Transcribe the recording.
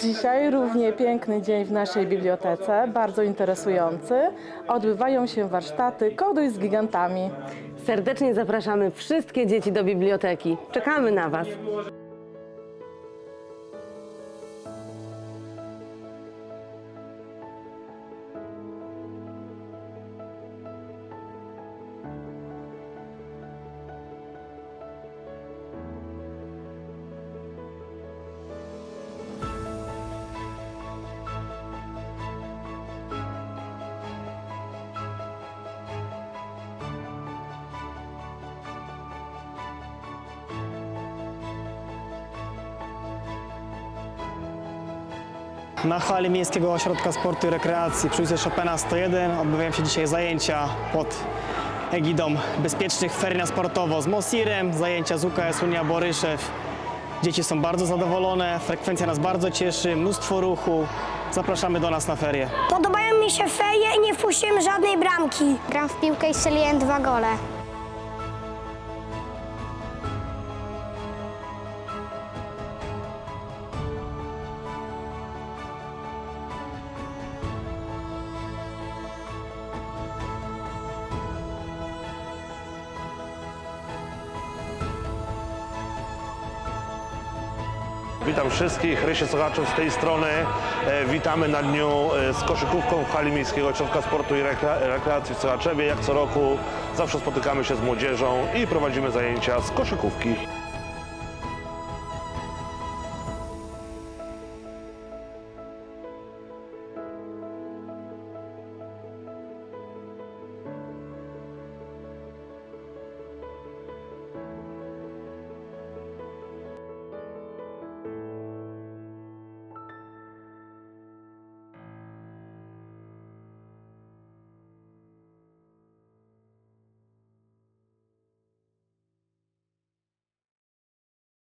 Dzisiaj równie piękny dzień w naszej bibliotece, bardzo interesujący. Odbywają się warsztaty Koduj z gigantami. Serdecznie zapraszamy wszystkie dzieci do biblioteki. Czekamy na Was. Na hali Miejskiego Ośrodka Sportu i Rekreacji przy ulicy Chopina 101 odbywają się dzisiaj zajęcia pod egidą bezpiecznych ferii na sportowo z Mosirem, zajęcia z UKS Unia Boryszew. Dzieci są bardzo zadowolone, frekwencja nas bardzo cieszy, mnóstwo ruchu. Zapraszamy do nas na ferie. Podobają mi się ferie i nie wpuściłem żadnej bramki. Gram w piłkę i strzeliłem dwa gole. Witam wszystkich, Rysie Sochaczów z tej strony. E, witamy na dniu e, z koszykówką w hali Miejskiego Ośrodka Sportu i Rekre- Rekreacji w Sochaczewie. Jak co roku zawsze spotykamy się z młodzieżą i prowadzimy zajęcia z koszykówki.